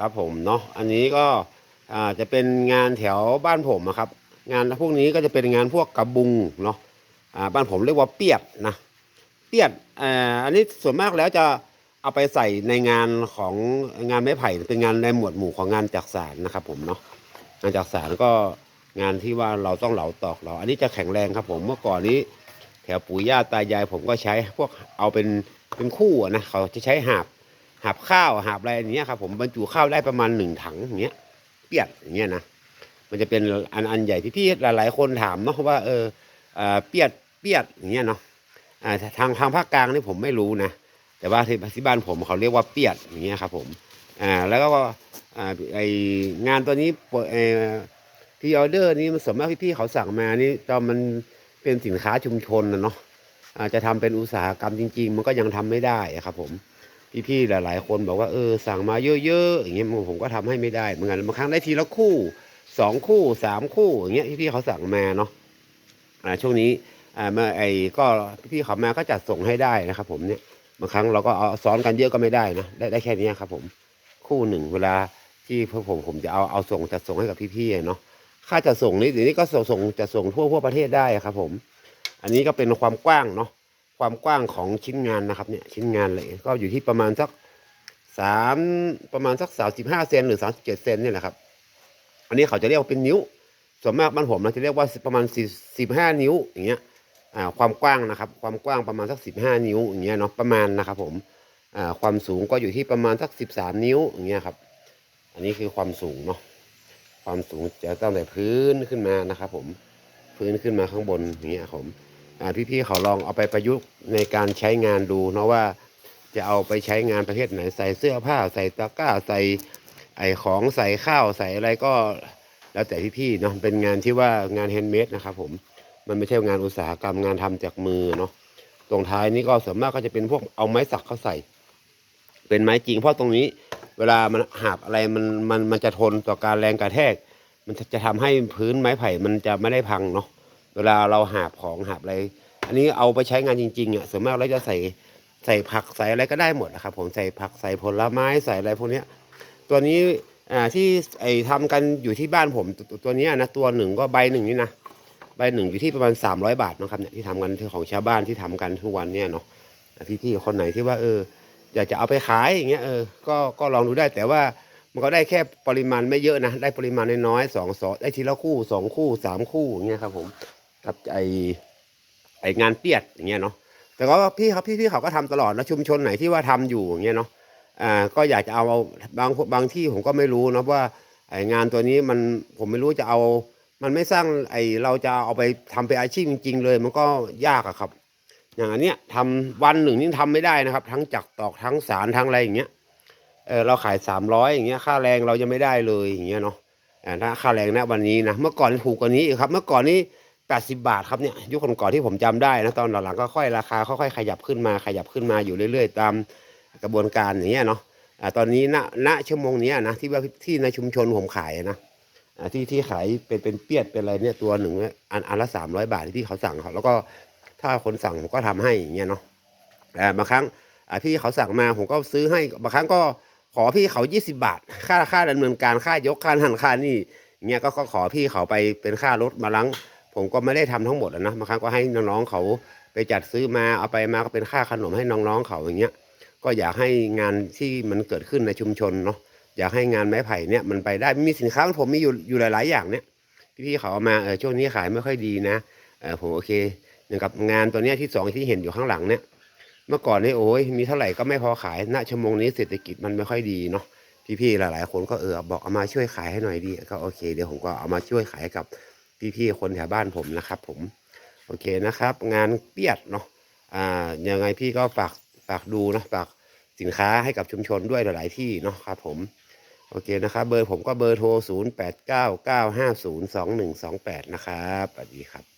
ครับผมเนาะอันนี้ก็อ่าจะเป็นงานแถวบ้านผมอะครับ งานพวกนี้ก็จะเป็นงานพวกกระบุงเนาะอ่าบ้านผมเรียกว่าเปียดนะเปียดอ่าอันนี้ส่วนมากแล้วจะเอาไปใส่ในงานของงานไม้ไผ่เป็นงานในหมวดหมู่ของงานจักสารนะครับ ผมเนาะงานจักสารก็งานที่ว่าเราต้องเหลาตอกเรา อันนี้จะแข็งแรงครับ ผมเมื่อก่อนนี้ แถวปู่ย่าตายายผมก็ใช้พวกเอาเป็นเป็นคู่นะเขาจะใช้หาบ หาบข้าวหาบอะไรอย่างเงี้ยครับผมบรรจุข้าวได้ประมาณหนึ่งถังอย่างเงี้ยเปียดอย่างเงี้ยนะมันจะเป็นอันอันใหญ่พี่ๆหลายๆคนถามเนาะว่าเอออ่าเปียดเปียดอย่างเงี้ยเนาะทางทางภาคกลางนี่ผมไม่รู้นะแต่ว่าที่ที่บ้านผมเขาเรียกว่าเปียดอย่างเงี้ยครับผมอ่าแล้วก็อ่าไองานตัวนี้เออที่ออเดอร์นี้มันส่วนมากพี่ๆเขาสั่งมานี่ตอนมันเป็นสินค้าชุมชนนะเนาะอาจจะทำเป็นอุตสาหกรรมจริง ๆ มันก็ยังทำไม่ได้ครับผม พี่ๆหลาย ๆ คนบอกว่าเออสั่งมาเยอะๆอย่างเงี้ยผมก็ทำให้ไม่ได้เหมือนกันบางครั้งได้ทีละคู่สองคู่สามคู่อย่างเงี้ยพี่ๆเขาสั่งมาเนาะอ่าช่วงนี้อ่ามื่อไอ้ก็พี่เขามาก็จัดส่งให้ได้นะครับ ผมเนี่ยบางครั้งเราก็เอาซ้อนกันเยอะก็ไม่ได้นะได้ได้แค่นี้ครับ ผมคู่หนึ่งเวลาที่พวกผมผมจะเอาเอาส่งจัดส่งให้กับพี่ๆเนาะค่าจัดส่งนี้เดี๋ยวนี้ก็ส่งส่งจัดส่งทั่วทั่วประเทศได้ครับ ผม อันนี้ก็เป็นความกว้างเนาะ ความกว้างของชิ้นงานนะครับเนี่ยชิ้นงานเลยก็อยู่ที่ประมาณสักสามประมาณสักสามสิบห้าเซนหรือสามสิบเจ็ดเซนเนี่ยแหละครับ อันนี้เขาจะเรียกว่าเป็นนิ้ว ส่วนมากบ้านผมเราจะเรียกว่าประมาณสี่สิบห้านิ้วอย่างเงี้ยอ่าความกว้างนะครับ ความกว้างประมาณสักสิบห้านิ้วอย่างเงี้ยเนาะประมาณนะครับผมอ่าความสูงก็อยู่ที่ประมาณสักสิบสามนิ้วอย่างเงี้ยครับ อันนี้คือความสูงเนาะความสูงจะตั้งแต่พื้นขึ้นมานะครับผมพื้นขึ้นมาข้างบนอย่างเงี้ยผม พี่ๆเขาลองเอาไปประยุกต์ในการใช้งานดูเนาะว่าจะเอาไปใช้งานประเภทไหนใส่เสื้อผ้า ใส่ตะกร้าใส่ไอของใส่ข้าวใส่อะไรก็ แล้วแต่พี่ๆเนาะเป็นงานที่ว่างานแฮนด์เมดนะครับผมมันไม่ใช่งานอุตสาหกรรมงานทำจากมือเนาะตรงท้ายนี้ก็ส่วนมากก็จะเป็นพวกเอาไม้สักเข้าใส่ เป็นไม้จริงเพราะตรงนี้ เวลามันหาบอะไรมันมันมันจะทนต่อการแรงกระแทก มันจะทำให้พื้นไม้ไผ่มันจะไม่ได้พังเนาะ เวลาเราหาบของหาบอะไร อันนี้เอาไปใช้งานจริงๆอะส่วนมากเราจะใส่ใส่ผักใส่อะไรก็ได้หมดนะครับ ผมใส่ผักใส่ผลไม้ใส่อะไรพวกนี้ตัวนี้อ่าที่ไอ้ทำกันอยู่ที่บ้านผมตัวตัวนี้นะตัวหนึ่งก็ใบหนึ่งนี่นะใบหนึ่งอยู่ที่ประมาณสามร้อยบาทนะครับเนี่ยที่ทำกันที่ของชาวบ้านที่ทำกันทุกวันเนี่ยเนาะพี่ๆคนไหนที่ว่าเอออยากจะเอาไปขายอย่างเงี้ยเออก็ก็ลองดูได้แต่ว่ามันก็ได้แค่ปริมาณไม่เยอะนะ ได้ปริมาณน้อยๆสองสองได้ทีละคู่สองคู่สามคู่อย่างเงี้ยครับผม กับไอไองานเปียดอย่างเงี้ยเนาะแต่ก็พี่ครับพี่พี่เขาก็ทำตลอดแล้วชุมชนไหนที่ว่าทำอยู่อย่างเงี้ยเนาะอ่าก็อยากจะเอาบางบางที่ผมก็ไม่รู้นะว่าไองานตัวนี้มันผมไม่รู้จะเอา มันไม่สร้างไอเราจะเอาไปทำเป็นอาชีพจริง ๆ เลย มันก็ยากอะครับ อย่างอันเนี้ยทำวันหนึ่งนี่ทำไม่ได้นะครับ ทั้งจักตอกทั้งสารทั้งอะไรอย่างเงี้ยเออเราขายสามร้อยอย่างเงี้ยค่าแรงเรายังไม่ได้เลยอย่างเงี้ยเนาะอ่าถ้าค่าแรงณวันนี้นะเมื่อก่อนถูกกว่านี้อีกครับ เมื่อก่อนนี้ 80 บาทครับเนี่ยยุคก่อนๆที่ผมจำได้นะตอนหลังๆก็ค่อยราคาค่อยๆขยับขึ้นมาขยับขึ้นมาอยู่เรื่อย ๆ ตามกระบวนการอย่างเงี้ยเนาะอ่าตอนนี้ณณชั่วโมงนี้นะที่ว่าที่ในชุมชนผมขายนะที่ที่ขายเป็นเป็นเปียดเป็นอะไรเนี่ยตัวหนึ่งอันอันละสามร้อยบาทที่เขาสั่งเขาแล้วก็ถ้าคนสั่งผมก็ทำให้อย่างเงี้ยเนาะอ่บางครั้งพี่เขาสั่งมาผมก็ซื้อให้บางครั้งก็ขอพี่เขา20บาท ค่าค่าดำเนินการค่ายกค่าหันค่านี่เงี้ยก็ก็ขอพี่เขาไปเป็นค่ารถมาล้าง ผมก็ไม่ได้ทำทั้งหมดนะบางครั้งก็ให้น้องๆเขาไปจัดซื้อมาเอาไปมาก็เป็นค่าขนมให้น้องๆเขาอย่างเงี้ย ก็อยากให้งานที่มันเกิดขึ้นในชุมชนเนาะอยากให้งานไม้ไผ่เนี่ยมันไปได้มีสินค้าของผมมีอยู่อยู่หลาย ๆ อย่างเนี่ยพี่ๆเขาเอามาเออช่วงนี้ขายไม่ค่อยดีนะเออผมโอเคอย่างกับงานตัวเนี้ยที่สองที่เห็นอยู่ข้างหลังเนี่ย เมื่อก่อนนี่โอ้ยมีเท่าไหร่ก็ไม่พอขายณชั่วโมงนี้เศรษฐกิจมันไม่ค่อยดีเนาะพี่ๆหลาย ๆ คนก็เออบอกเอามาช่วยขายให้หน่อยดีก็โอเคเดี๋ยวผมก็เอามาช่วยขายกับ พี่ๆคนแถวบ้านผมนะครับ ผม โอเคนะครับ งานเปียดเนาะอ่ายังไงพี่ก็ฝากฝากดูนะฝากสินค้าให้กับชุมชนด้วยหลาย ๆ ที่เนาะครับ ผมโอเคนะครับ เบอร์ผมก็เบอร์โทร 0 8 9 9 5 0 2 1 2 8 นะครับสวัสดีครับ